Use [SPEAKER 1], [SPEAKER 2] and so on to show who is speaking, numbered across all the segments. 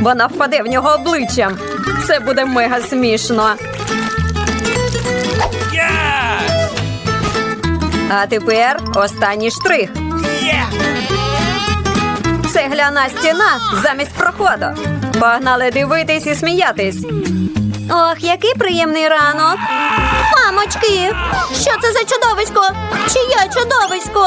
[SPEAKER 1] Вона впаде в нього обличчям. Це буде мега смішно. А тепер останній штрих. Цегляна стіна замість проходу. Погнали дивитись і сміятись. Ох, який приємний ранок. Мамочки, що це за чудовисько? Чиє чудовисько?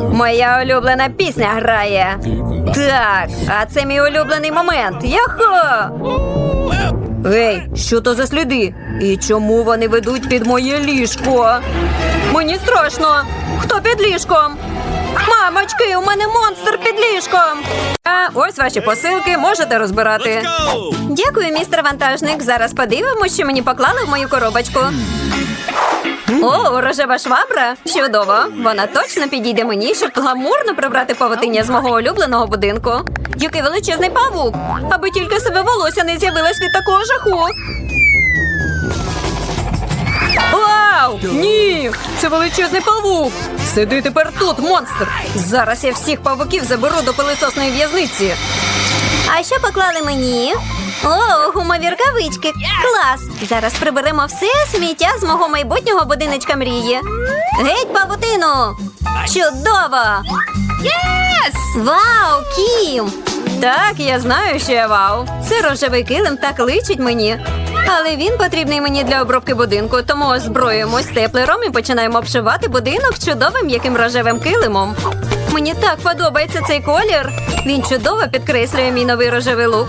[SPEAKER 1] Моя улюблена пісня грає. Так, а це мій улюблений момент. Яхо! Ей, що то за сліди? І чому вони ведуть під моє ліжко? Мені страшно. Хто під ліжком? Мамочки, у мене монстр під ліжком. А ось ваші посилки можете розбирати. Дякую, містер вантажник. Зараз подивимося, що мені поклали в мою коробочку. О, рожева швабра. Чудово. Вона точно підійде мені, щоб гламурно прибрати павутиння з мого улюбленого будинку. Який величезний павук. Аби тільки себе волосся не з'явилось від такого жаху. Вау! Ні! Це величезний павук! Сиди тепер тут, монстр! Зараз я всіх павуків заберу до пилисосної в'язниці. А що поклали мені? О, гумові рукавички. Клас! Зараз приберемо все сміття з мого майбутнього будиночка мрії. Геть, павутину! Чудово! Єс! Вау, Кім! Так, я знаю, що я вау. Це рожевий килим так личить мені. Але він потрібний мені для обробки будинку, тому озброюємось теплером і починаємо обшивати будинок чудовим яким рожевим килимом. Мені так подобається цей колір. Він чудово підкреслює мій новий рожевий лук.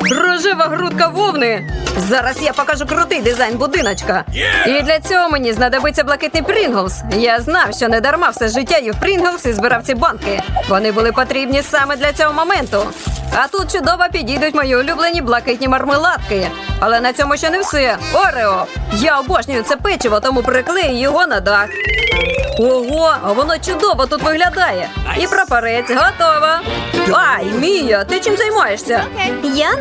[SPEAKER 1] Рожева грудка вовни. Зараз я покажу крутий дизайн будиночка. І для цього мені знадобиться блакитний Прінглс. Я знав, що не дарма все життя їв Прінглс і збирав ці банки. Вони були потрібні саме для цього моменту. А тут чудово підійдуть мої улюблені блакитні мармеладки. Але на цьому ще не все. Орео! Я обожнюю це печиво, тому приклею його на дах. Ого, а воно чудово тут виглядає. І прапорець готово. Ай, Мія, ти чим займаєшся? Я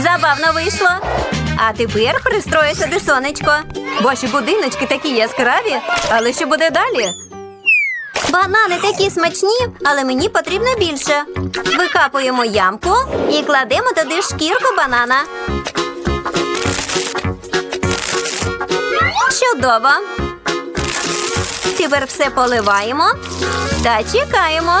[SPEAKER 1] забавно вийшло. А тепер пристрою сюди сонечко. Ваші будиночки такі яскраві, але що буде далі? Банани такі смачні, але мені потрібно більше. Викапуємо ямку і кладемо туди шкірку банана. Чудово. Тепер все поливаємо та чекаємо.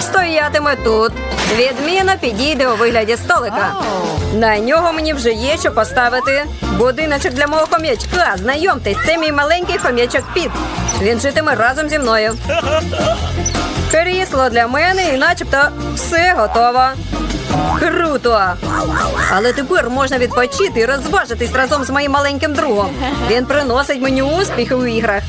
[SPEAKER 1] Стоятиме тут. Відмінно підійде у вигляді столика. На нього мені вже є що поставити. Будиночок для мого хом'ячка. Знайомтесь, це мій маленький хом'ячок Піт. Він житиме разом зі мною. Крісло для мене і начебто все готово. Круто! Але тепер можна відпочити і розважитись разом з моїм маленьким другом. Він приносить мені успіхи у іграх.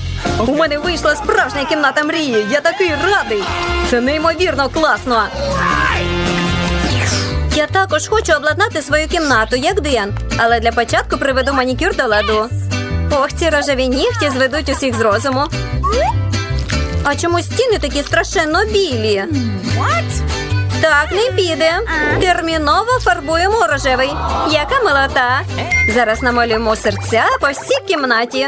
[SPEAKER 1] У мене вийшла справжня кімната мрії. Я такий радий. Це неймовірно класно. Я також хочу обладнати свою кімнату, як Ден. Але для початку приведу манікюр до ладу. Ох, ці рожеві нігті зведуть усіх з розуму. А чому стіни такі страшенно білі? Так, не піде. Терміново фарбуємо рожевий. Яка милота. Зараз намалюємо серця по всій кімнаті.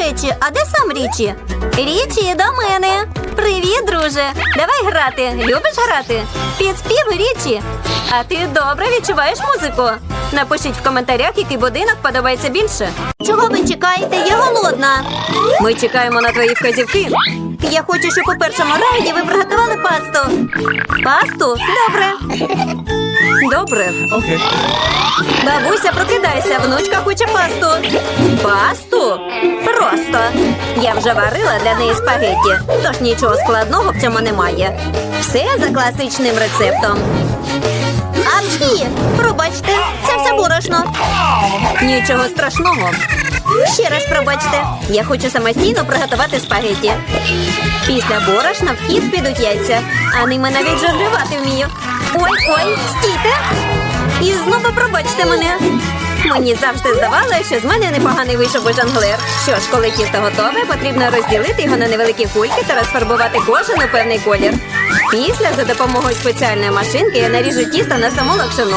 [SPEAKER 1] Речі, а де сам Річі? Річі, до мене. Привіт, друже. Давай грати. Любиш грати? Під спів Річі. А ти добре відчуваєш музику? Напишіть в коментарях, який будинок подобається більше. Чого ви чекаєте? Я голодна. Ми чекаємо на твої вказівки. Я хочу, щоб у першому раунді ви приготували пасту. Пасту? Добре. Добре.
[SPEAKER 2] Окей.
[SPEAKER 1] Бабуся, прокидайся, внучка хоче пасту. Пасту? Просто. Я вже варила для неї спагетті, тож нічого складного в цьому немає. Все за класичним рецептом. Апчхі! Пробачте, це все борошно. Нічого страшного. Ще раз пробачте. Я хочу самостійно приготувати спагетті. Після борошна в хід підуть яйця, а ними навіть жонглювати вмію. Ой, ой, стійте! І знову пробачте мене. Мені завжди здавалося, що з мене непоганий вийшов у жонглер. Що ж, коли тісто готове, потрібно розділити його на невеликі кульки та розфарбувати кожен у певний колір. Після за допомогою спеціальної машинки я наріжу тісто на само локшину.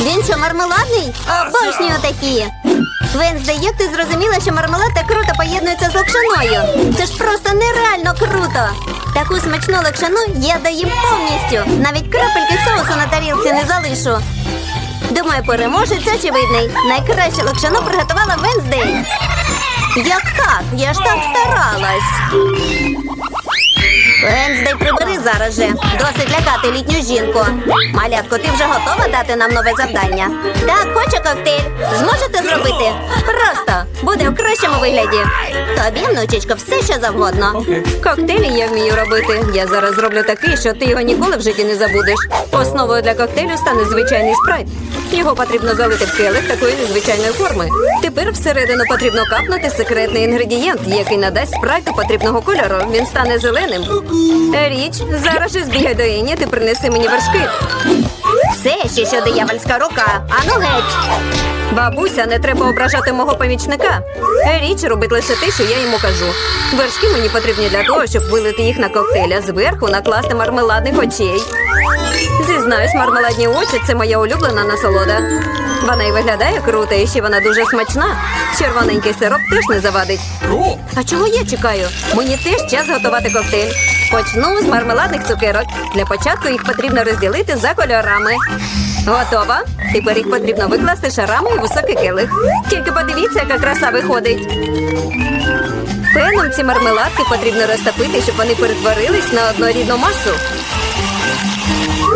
[SPEAKER 1] Він що, мармеладний? Обожнюю такі. Вензде, як ти зрозуміла, що мармелад так круто поєднується з локшиною? Це ж просто нереально круто. Таку смачну локшину я доїм повністю. Навіть крапельки соусу на тарілці не залишу. Думаю, переможець очевидний. Найкраще локшину приготувала Венздей. Як так? Я ж так старалась. Венздей, прибери зараз же. Досить лякати літню жінку. Малятко, ти вже готова дати нам нове завдання? Так, хочу коктейль. Зможете зробити? Просто буде в кращому вигляді. Тобі, внучечко, все що завгодно.
[SPEAKER 3] Коктейлі я вмію робити. Я зараз зроблю такий, що ти його ніколи в житті не забудеш. Основою для коктейлю стане звичайний спрайт. Його потрібно залити в келих такої незвичайної форми. Тепер всередину потрібно капнути секретний інгредієнт, який надасть спрайту потрібного кольору. Він стане зеленим. Річ, зараз же збігай до Ені, ти принеси мені вершки.
[SPEAKER 1] Все ще що диявольська рука. Ану геть.
[SPEAKER 3] Бабуся, не треба ображати мого помічника. Річ робить лише те, що я йому кажу. Вершки мені потрібні для того, щоб вилити їх на коктейля. зверху накласти мармеладних очей. Зізнаюсь, мармеладні очі це моя улюблена насолода. Вона і виглядає круто, і ще вона дуже смачна. Червоненький сироп теж не завадить. А чого я чекаю? Мені теж час готувати коктейль. Почну з мармеладних цукерок. Для початку їх потрібно розділити за кольорами. Готова? Тепер їх потрібно викласти шарами у високий келих. Тільки подивіться, яка краса виходить. Феном ці мармеладки потрібно розтопити, щоб вони перетворились на однорідну масу.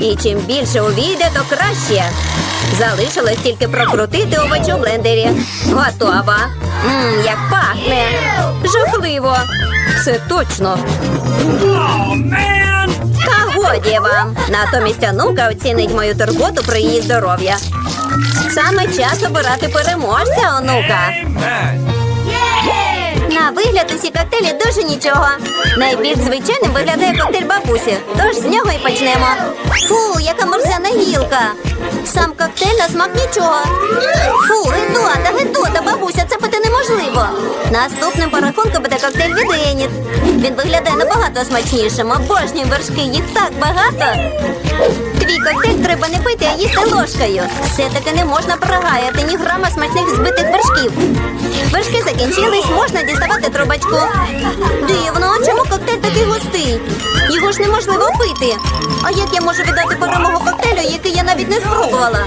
[SPEAKER 1] І чим більше увійде, то краще. Залишилось тільки прокрутити овочі у блендері. Готова. Мм, як пахне.
[SPEAKER 3] Жахливо. Це точно.
[SPEAKER 1] Та годі вам. Натомість онука оцінить мою турботу про її здоров'я. Саме час обирати переможця, онука. На вигляд усі коктейлі дуже нічого. Найбільш звичайним виглядає коктейль бабусі, тож з нього і почнемо. Фу, яка морзяна гілка. Сам коктейль на смак нічого. Фу, гидота, гидота, бабуся, це пити неможливо. Наступним по рахунку буде коктейль від Еніт. Він виглядає набагато смачнішим. Обожнюю вершки, їх так багато. Твій коктейль треба не пити, а їсти ложкою. Все-таки не можна прогаяти ні грама смачних збитих вершків. Вершки закінчились, можна діставати трубочку. Дивно, а чому коктейль такий густий? Його ж неможливо пити. А як я можу віддати перемогу коктейлю, який я навіть не спробувала?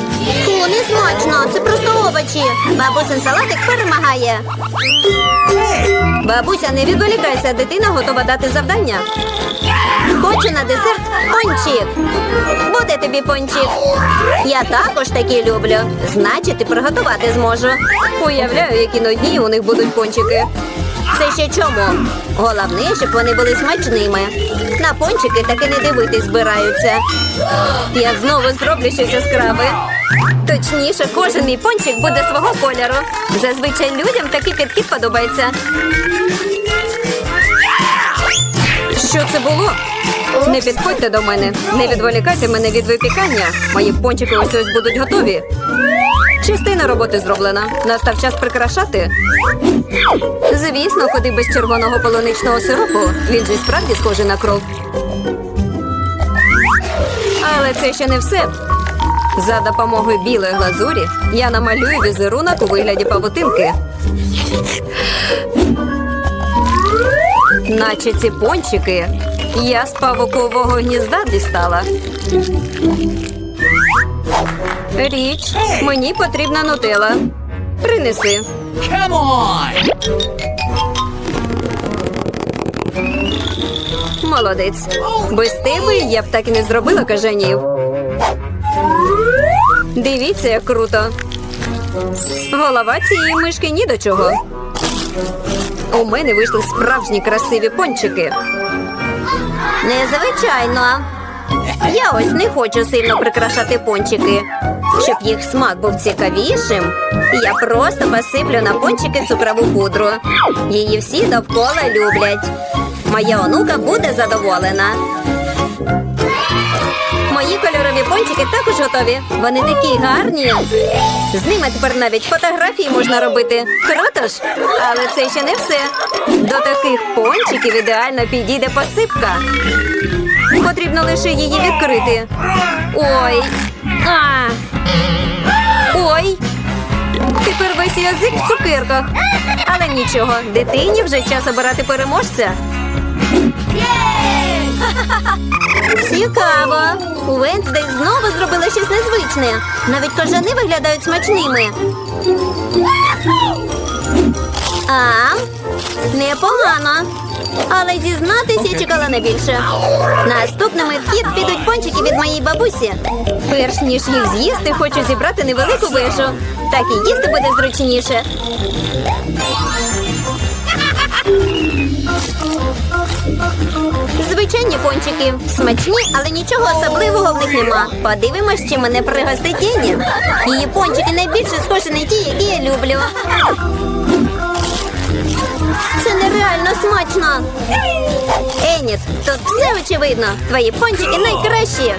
[SPEAKER 4] Фу, не смачно, це просто овочі. Бабусин салатик перемагає.
[SPEAKER 1] Бабуся, не відволікайся, дитина готова дати завдання.
[SPEAKER 4] Хочу на десерт пончик. Буде тобі пончик. Я також такі люблю. Значить, і приготувати зможу.
[SPEAKER 1] Уявляю, які нудні у них будуть пончики.
[SPEAKER 4] Це ще чому? Головне, щоб вони були смачними. На пончики таки не дивитись збираються.
[SPEAKER 1] Я знову зроблю щось яскраве. Точніше, кожен мій пончик буде свого кольору. Зазвичай людям такий підхід подобається. Що це було? Не підходьте до мене, не відволікайте мене від випікання. Мої пончики ось ось будуть готові. Частина роботи зроблена. Настав час прикрашати. Звісно, куди без червоного полуничного сиропу. Він же справді схожий на кров. Але це ще не все. За допомогою білої глазурі я намалюю візерунок у вигляді павутинки. Наче ці пончики я з павукового гнізда дістала. Річ, мені потрібна нутела. Принеси.
[SPEAKER 2] Come on!
[SPEAKER 1] Молодець. Без тебе я б так і не зробила кажанів. Дивіться, як круто. Голова цієї мишки ні до чого. У мене вийшли справжні красиві пончики.
[SPEAKER 4] Незвичайно. Я ось не хочу сильно прикрашати пончики. Щоб їх смак був цікавішим, я просто посиплю на пончики цукрову пудру. Її всі довкола люблять. Моя онука буде задоволена.
[SPEAKER 1] Мої кольорові пончики також готові. Вони такі гарні. З ними тепер навіть фотографії можна робити. Круто ж? Але це ще не все. До таких пончиків ідеально підійде посипка. Потрібно лише її відкрити. Ой. А. Ой. Тепер весь язик в цукерках. Але нічого, дитині вже час обирати переможця.
[SPEAKER 4] Цікаво. У Венсдей знову зробила щось незвичне. Навіть кожани виглядають смачними. А, непогано. Але зізнатися чекала не більше. Наступними в хід підуть пончики від моєї бабусі.
[SPEAKER 1] Перш ніж їх з'їсти, хочу зібрати невелику вежу.
[SPEAKER 4] Так і їсти буде зручніше. Звичайні пончики. Смачні, але нічого особливого в них нема. Подивимось, чи мене пригостить Ені. Її пончики найбільше схожі на ті, які я люблю. Це смачно. Еніт, тут все очевидно. Твої пончики найкращі.